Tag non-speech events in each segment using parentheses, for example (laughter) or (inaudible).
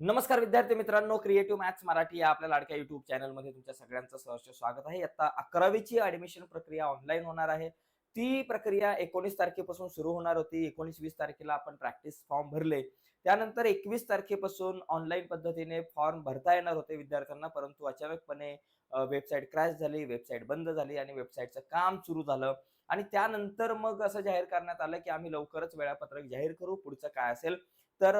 नमस्कार विद्यार्थी मित्रांनो क्रिएटिव्ह मॅथ्स मराठी या आपल्या लाडक्या युट्यूब चॅनलमध्ये तुमच्या सगळ्यांचं सहर्ष स्वागत आहे. आता अकरावीची ऍडमिशन प्रक्रिया ऑनलाईन होणार आहे. ती प्रक्रिया एकोणीस तारखेपासून सुरू होणार होती. एकोणीस वीस तारखेला आपण प्रॅक्टिस फॉर्म भरले. त्यानंतर एकवीस तारखेपासून ऑनलाईन पद्धतीने फॉर्म भरता येणार होते विद्यार्थ्यांना परंतु अचानकपणे वेबसाईट क्रॅश झाली वेबसाईट बंद झाली आणि वेबसाईटचं काम सुरू झालं. आणि त्यानंतर मग असं जाहीर करण्यात आलं की आम्ही लवकरच वेळापत्रक जाहीर करू. पुढचं काय असेल? तर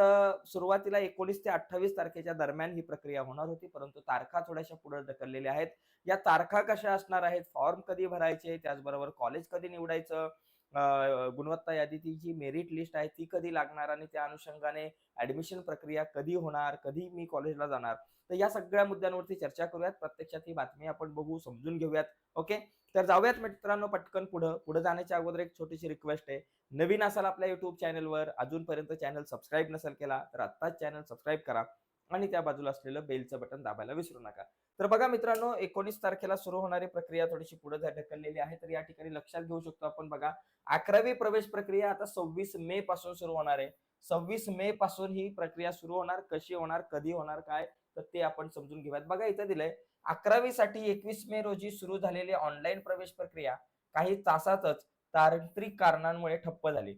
सुरुवातीला एकोणीस ते अठ्ठावीस तारखेच्या दरम्यान ही प्रक्रिया होणार होती परंतु तारखा थोड्याशा पुढे ढकललेल्या आहेत. या तारखा कशा असणार आहेत? फॉर्म कधी भरायचे? त्याचबरोबर कॉलेज कधी निवडायचं? गुणवत्ता गुणवत्ता यादीची जी मेरिट लिस्ट आहे ती कधी लागणार आणि त्या अनुषंगाने ऍडमिशन प्रक्रिया कधी होणार कधी मी कॉलेजला जाणार? तर या सगळ्या मुद्द्यांवरती चर्चा करूयात. प्रत्यक्षात ही बातमी आपण बघू समजून घेऊयात. ओके? तर जाऊयात मित्रांनो पटकन पुढं. पुढे जाण्याच्या अगोदर एक छोटीशी रिक्वेस्ट आहे. नवीन असाल आपल्या युट्यूब चॅनलवर अजूनपर्यंत चॅनल सबस्क्राईब नसेल केला तर आत्ताच चॅनल सबस्क्राईब करा. आणि त्या बाजूला असलेलं बेलचं बटन दाबायला विसरू नका. तर बघा मित्रांनो एकोणीस तारखेला सुरू होणारी प्रक्रिया थोडीशी पुढे ढकललेली आहे. तर या ठिकाणी लक्षात घेऊ शकतो आपण बघा. अकरावी प्रवेश प्रक्रिया आता सव्वीस मे पासून सुरू होणार आहे. सव्वीस मे पासून ही प्रक्रिया सुरू होणार. कशी होणार? कधी होणार? काय? तर ते आपण समजून घेऊयात. बघा इथं दिलंय अकरावीसाठी एकवीस मे रोजी सुरू झालेली ऑनलाईन प्रवेश प्रक्रिया काही तासातच तांत्रिक कारणांमुळे ठप्प झाली.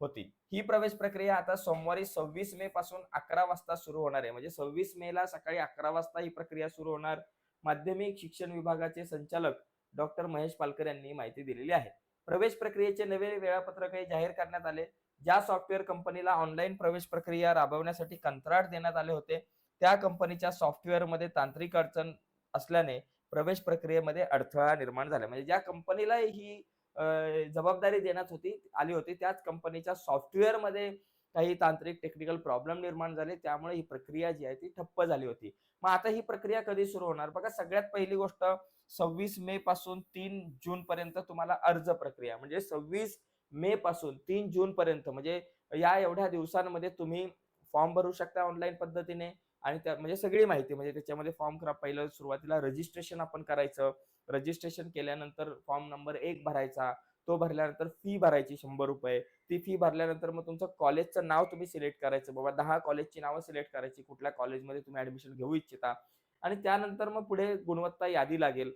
होती. ही प्रवेश प्रक्रिया आता सोमवारी सव्वीस मे पासून अकरा वाजता सुरू होणार आहे. म्हणजे सव्वीस मे ला सकाळी अकरा वाजता ही प्रक्रिया सुरू होणार. माध्यमिक शिक्षण विभागाचे संचालक डॉक्टर महेश पालकर यांनी माहिती दिलेली आहे. प्रवेश प्रक्रियेचे नवे वेळापत्रकही जाहीर करण्यात आले. ज्या सॉफ्टवेअर कंपनीला ऑनलाईन प्रवेश प्रक्रिया राबवण्यासाठी कंत्राट देण्यात आले होते त्या कंपनीच्या सॉफ्टवेअरमध्ये तांत्रिक अडचण असल्याने प्रवेश प्रक्रियेमध्ये अडथळा निर्माण झाला. म्हणजे ज्या कंपनीला ही जबाबदारी देण्यात होती आली होती. त्याच कंपनीच्या सॉफ्टवेअरमध्ये काही तांत्रिक टेक्निकल प्रॉब्लेम निर्माण झाले. त्यामुळे ही प्रक्रिया जी आहे ती ठप्प झाली होती. मग आता ही प्रक्रिया कधी सुरू होणार? बघा सगळ्यात पहिली गोष्ट सव्वीस मे पासून तीन जून पर्यंत तुम्हाला अर्ज प्रक्रिया. म्हणजे सव्वीस मे पासून तीन जून पर्यंत म्हणजे या एवढ्या दिवसांमध्ये तुम्ही फॉर्म भरू शकता ऑनलाईन पद्धतीने. आणि त्या म्हणजे सगळी माहिती म्हणजे त्याच्यामध्ये फॉर्म खराब पहिलं सुरुवातीला रजिस्ट्रेशन आपण करायचं. रजिस्ट्रेशन केल्यानंतर फॉर्म नंबर एक भरायचा. तो भरल्यानंतर फी भरायची शंभर रुपये. ती फी भरल्यानंतर मग तुमचं कॉलेजचं नाव तुम्ही सिलेक्ट करायचं. बाबा दहा कॉलेजची नावं सिलेक्ट करायची. कुठल्या कॉलेजमध्ये तुम्ही ऍडमिशन घेऊ इच्छिता. आणि त्यानंतर मग पुढे गुणवत्ता यादी लागेल.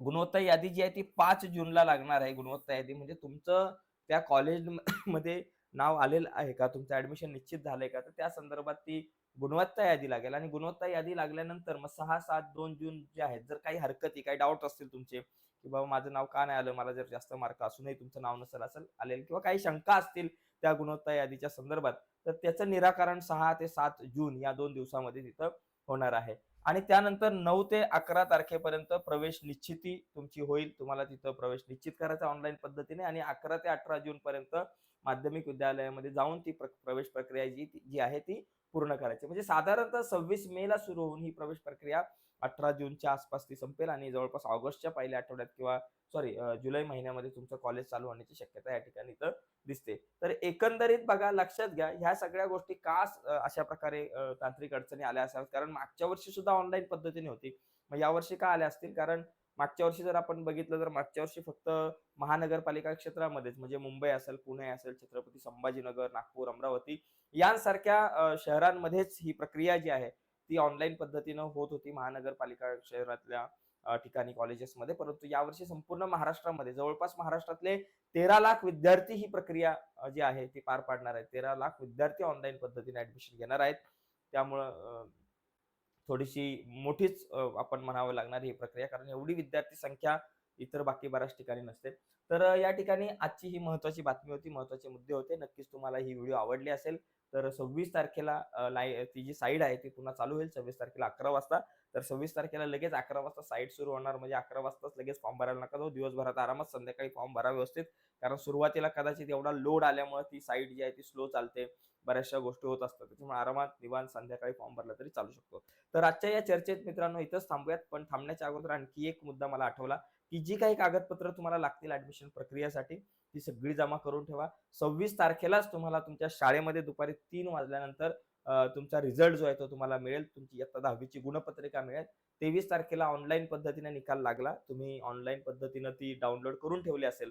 गुणवत्ता यादी जी आहे ती पाच जूनला लागणार आहे. गुणवत्ता यादी म्हणजे तुमचं त्या कॉलेज (coughs) मध्ये नाव आलेलं आहे का? तुमचं ऍडमिशन निश्चित झालंय का? तर त्या संदर्भात ती गुणवत्ता यादी लागेल आणि गुणवत्ता यादी लागल्यानंतर मग सहा सात दोन जून जे आहेत जर काही हरकती काही डाऊट असतील तुमचे की बाबा माझं नाव का नाही आलं? मला जर जास्त मार्क असूनही तुमचं नाव नसेल असेल आलेल किंवा काही शंका असतील त्या गुणवत्ता यादीच्या संदर्भात तर त्याचं निराकरण सहा ते सात जून या दोन दिवसामध्ये तिथं होणार आहे. आणि त्यानंतर नऊ ते अकरा तारखेपर्यंत प्रवेश निश्चिती तुमची होईल. तुम्हाला तिथं प्रवेश निश्चित करायचा ऑनलाईन पद्धतीने आणि अकरा ते अठरा जून पर्यंत माध्यमिक विद्यालयामध्ये जाऊन ती प्र- प्रवेश प्रक्रिया जी जी आहे ती पूर्ण करायची. म्हणजे साधारणतः सव्वीस मे ला सुरू होऊन ही प्रवेश प्रक्रिया अठरा जूनच्या आसपास ती संपेल आणि जवळपास ऑगस्टच्या पहिल्या आठवड्यात किंवा सॉरी जुलै महिन्यामध्ये तुमचं कॉलेज चालू होण्याची शक्यता या ठिकाणी इथं दिसते. तर एकंदरीत बघा लक्षात घ्या ह्या सगळ्या गोष्टी का अशा प्रकारे तांत्रिक अडचणी आल्या असाव्यात? कारण मागच्या वर्षी सुद्धा ऑनलाईन पद्धतीने होती. मग यावर्षी का आल्या असतील? कारण मागच्या वर्षी जर आपण बघितलं तर मागच्या वर्षी फक्त महानगरपालिका क्षेत्रामध्येच म्हणजे मुंबई असेल पुणे असेल छत्रपती संभाजीनगर नागपूर अमरावती यांसारख्या शहरांमध्येच ही प्रक्रिया जी आहे ती ऑनलाईन पद्धतीनं होत होती महानगरपालिका शहरातल्या ठिकाणी कॉलेजेसमध्ये परंतु यावर्षी संपूर्ण महाराष्ट्रामध्ये जवळपास महाराष्ट्रातले तेरा लाख विद्यार्थी ही प्रक्रिया जी आहे ती पार पाडणार आहेत. तेरा लाख विद्यार्थी ऑनलाईन पद्धतीने ऍडमिशन घेणार आहेत. त्यामुळं थोडीशी मोठीच आपण म्हणावं लागणार ही प्रक्रिया. कारण एवढी विद्यार्थी संख्या इतर बाकी बऱ्याच ठिकाणी नसते. तर या ठिकाणी आजची ही महत्वाची बातमी होती महत्त्वाचे मुद्दे होते. नक्कीच तुम्हाला ही व्हिडिओ आवडली असेल तर सव्वीस तारखेला लाय ती जी साईड आहे ती पुन्हा चालू होईल सव्वीस तारखेला अकरा वाजता. तर सव्वीस तारखेला लगेच अकरा वाजता साईट सुरू होणार म्हणजे अकरा वाजताच लगेच फॉर्म भरायला नका जाऊ. दिवसभरात आरामात संध्याकाळी फॉर्म भरा व्यवस्थित. कारण सुरुवातीला कदाचित एवढा लोड आल्यामुळे ती साईट जी आहे ती स्लो चालते. बऱ्याचशा गोष्टी होत असतात त्याच्यामुळे आरामात निवान संध्याकाळी फॉर्म भरला तरी चालू शकतो. तर आजच्या या चर्चेत मित्रांनो इथंच थांबूयात. पण थांबण्याच्या अगोदर आणखी एक मुद्दा मला आठवला. की जी काही कागदपत्र तुम्हाला लागतील ऍडमिशन प्रक्रियेसाठी ती सगळी जमा करून ठेवा. सव्वीस तारखेलाच तुम्हाला तुमच्या शाळेमध्ये दुपारी तीन वाजल्यानंतर तुमचा रिझल्ट जो आहे तो तुम्हाला मिळेल. तुमची इयत्ता दहावीची गुणपत्रिका मिळेल. तेवीस तारखेला ऑनलाईन पद्धतीने निकाल लागला. तुम्ही ऑनलाईन पद्धतीनं ती डाउनलोड करून ठेवली असेल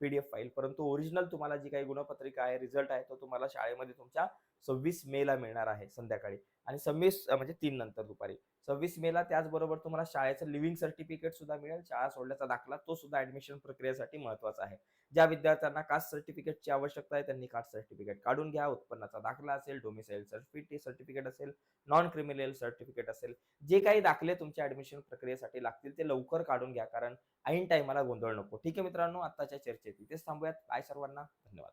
पीडीएफ फाईल परंतु ओरिजिनल तुम्हाला जी काही गुणपत्रिका आहे रिझल्ट आहे तो तुम्हाला शाळेमध्ये तुमच्या सव्वीस मेला मिळणार आहे संध्याकाळी आणि सव्वीस म्हणजे तीन नंतर दुपारी. सव्वीस मेला त्याचबरोबर तुम्हाला शाळेचं लिव्हिंग सर्टिफिकेट सुद्धा मिळेल. शाळा सोडल्याचा दाखला तो सुद्धा ऍडमिशन प्रक्रियेसाठी महत्त्वाचा आहे. ज्या विद्यार्थ्यांना कास्ट सर्टिफिकेटची आवश्यकता आहे त्यांनी कास्ट सर्टिफिकेट काढून घ्या. उत्पन्नाचा दाखला असेल डोमिसाईल सर्टिफिकेट असेल नॉन क्रिमिनल सर्टिफिकेट असेल जे काही दाखले तुमच्या ऍडमिशन प्रक्रियेसाठी लागतील ते लवकर काढून घ्या. कारण ऐन टायमाला गोंधळ नको. ठीक आहे मित्रांनो आत्ताच्या चर्चेत इथेच थांबूयात. काय सर्वांना. धन्यवाद.